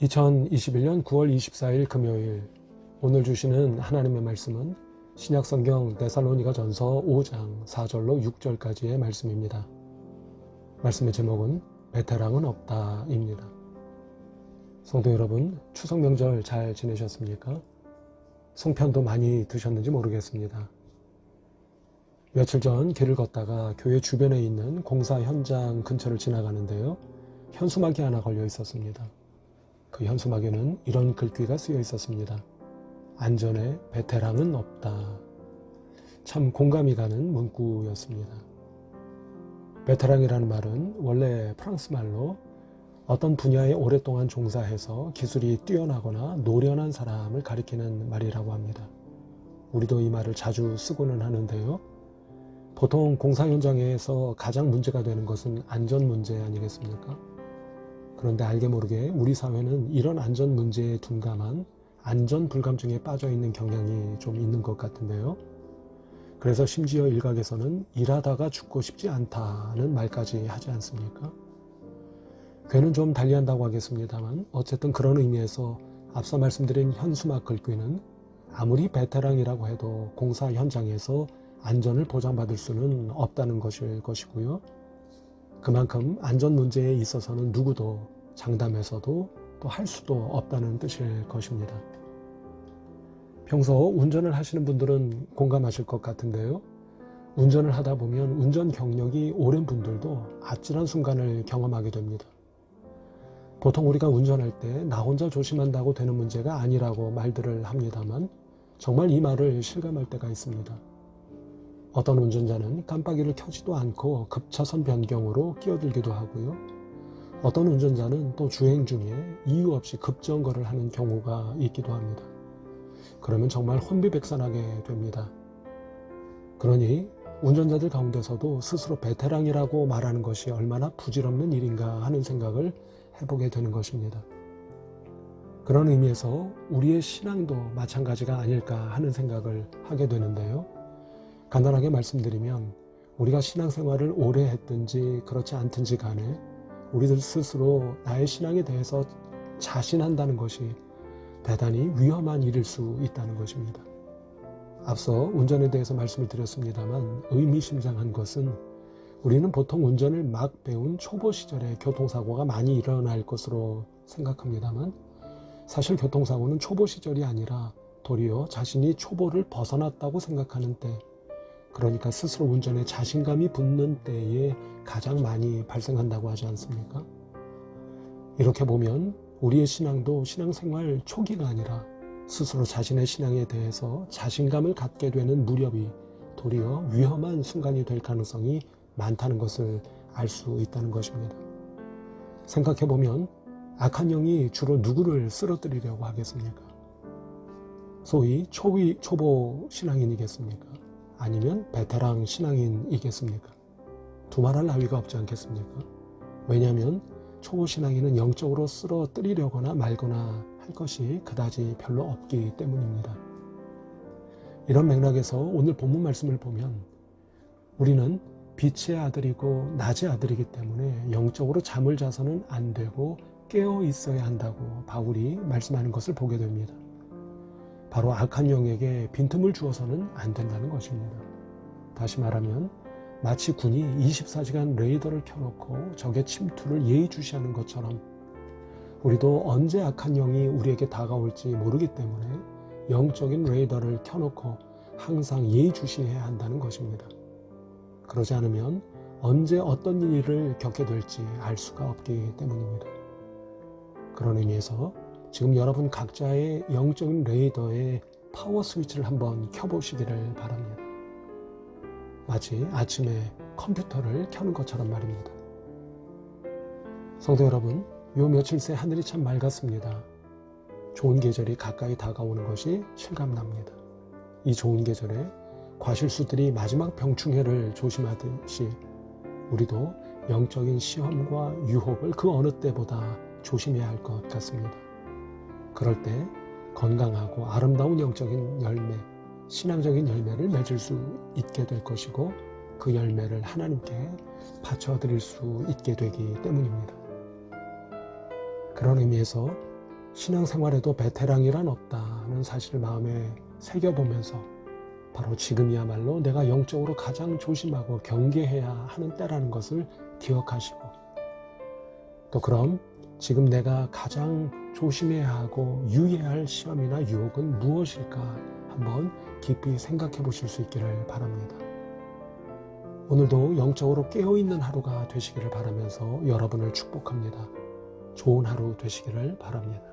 2021년 9월 24일 금요일 오늘 주시는 하나님의 말씀은 신약성경 데살로니가 전서 5장 4절로 6절까지의 말씀입니다. 말씀의 제목은 베테랑은 없다입니다. 성도 여러분, 추석 명절 잘 지내셨습니까? 송편도 많이 드셨는지 모르겠습니다. 며칠 전 길을 걷다가 교회 주변에 있는 공사 현장 근처를 지나가는데요. 현수막이 하나 걸려 있었습니다. 그 현수막에는 이런 글귀가 쓰여 있었습니다. 안전에 베테랑은 없다. 참 공감이 가는 문구였습니다. 베테랑이라는 말은 원래 프랑스 말로 어떤 분야에 오랫동안 종사해서 기술이 뛰어나거나 노련한 사람을 가리키는 말이라고 합니다. 우리도 이 말을 자주 쓰고는 하는데요. 보통 공사 현장에서 가장 문제가 되는 것은 안전 문제 아니겠습니까? 그런데 알게 모르게 우리 사회는 이런 안전 문제에 둔감한 안전 불감증에 빠져 있는 경향이 좀 있는 것 같은데요. 그래서 심지어 일각에서는 일하다가 죽고 싶지 않다는 말까지 하지 않습니까? 괴는 좀 달리한다고 하겠습니다만 어쨌든 그런 의미에서 앞서 말씀드린 현수막 글귀는 아무리 베테랑이라고 해도 공사 현장에서 안전을 보장받을 수는 없다는 것일 것이고요. 그만큼 안전 문제에 있어서는 누구도 장담해서도 또 할 수도 없다는 뜻일 것입니다. 평소 운전을 하시는 분들은 공감하실 것 같은데요. 운전을 하다 보면 운전 경력이 오랜 분들도 아찔한 순간을 경험하게 됩니다. 보통 우리가 운전할 때 나 혼자 조심한다고 되는 문제가 아니라고 말들을 합니다만 정말 이 말을 실감할 때가 있습니다. 어떤 운전자는 깜빡이를 켜지도 않고 급차선 변경으로 끼어들기도 하고요. 어떤 운전자는 또 주행 중에 이유 없이 급정거를 하는 경우가 있기도 합니다. 그러면 정말 혼비백산하게 됩니다. 그러니 운전자들 가운데서도 스스로 베테랑이라고 말하는 것이 얼마나 부질없는 일인가 하는 생각을 해보게 되는 것입니다. 그런 의미에서 우리의 신앙도 마찬가지가 아닐까 하는 생각을 하게 되는데요. 간단하게 말씀드리면 우리가 신앙생활을 오래 했든지 그렇지 않든지 간에 우리들 스스로 나의 신앙에 대해서 자신한다는 것이 대단히 위험한 일일 수 있다는 것입니다. 앞서 운전에 대해서 말씀을 드렸습니다만 의미심장한 것은 우리는 보통 운전을 막 배운 초보 시절에 교통사고가 많이 일어날 것으로 생각합니다만 사실 교통사고는 초보 시절이 아니라 도리어 자신이 초보를 벗어났다고 생각하는 때 그러니까 스스로 운전에 자신감이 붙는 때에 가장 많이 발생한다고 하지 않습니까? 이렇게 보면 우리의 신앙도 신앙생활 초기가 아니라 스스로 자신의 신앙에 대해서 자신감을 갖게 되는 무렵이 도리어 위험한 순간이 될 가능성이 많다는 것을 알 수 있다는 것입니다. 생각해 보면 악한 영이 주로 누구를 쓰러뜨리려고 하겠습니까? 소위 초위, 초보 신앙인이겠습니까? 아니면 베테랑 신앙인이겠습니까? 두말할 나위가 없지 않겠습니까? 왜냐하면 초보 신앙인은 영적으로 쓰러뜨리려거나 말거나 할 것이 그다지 별로 없기 때문입니다. 이런 맥락에서 오늘 본문 말씀을 보면 우리는 빛의 아들이고 낮의 아들이기 때문에 영적으로 잠을 자서는 안 되고 깨어 있어야 한다고 바울이 말씀하는 것을 보게 됩니다. 바로 악한 영에게 빈틈을 주어서는 안 된다는 것입니다. 다시 말하면 마치 군이 24시간 레이더를 켜놓고 적의 침투를 예의주시하는 것처럼 우리도 언제 악한 영이 우리에게 다가올지 모르기 때문에 영적인 레이더를 켜놓고 항상 예의주시해야 한다는 것입니다. 그러지 않으면 언제 어떤 일을 겪게 될지 알 수가 없기 때문입니다. 그런 의미에서 지금 여러분 각자의 영적인 레이더의 파워 스위치를 한번 켜보시기를 바랍니다. 마치 아침에 컴퓨터를 켜는 것처럼 말입니다. 성도 여러분, 요 며칠 새 하늘이 참 맑았습니다. 좋은 계절이 가까이 다가오는 것이 실감납니다. 이 좋은 계절에 과실수들이 마지막 병충해를 조심하듯이 우리도 영적인 시험과 유혹을 그 어느 때보다 조심해야 할 것 같습니다. 그럴 때 건강하고 아름다운 영적인 열매, 신앙적인 열매를 맺을 수 있게 될 것이고 그 열매를 하나님께 바쳐드릴 수 있게 되기 때문입니다. 그런 의미에서 신앙생활에도 베테랑이란 없다는 사실을 마음에 새겨보면서 바로 지금이야말로 내가 영적으로 가장 조심하고 경계해야 하는 때라는 것을 기억하시고 또 그럼 지금 내가 가장 조심해야 하고 유의해야 할 시험이나 유혹은 무엇일까 한번 깊이 생각해 보실 수 있기를 바랍니다. 오늘도 영적으로 깨어있는 하루가 되시기를 바라면서 여러분을 축복합니다. 좋은 하루 되시기를 바랍니다.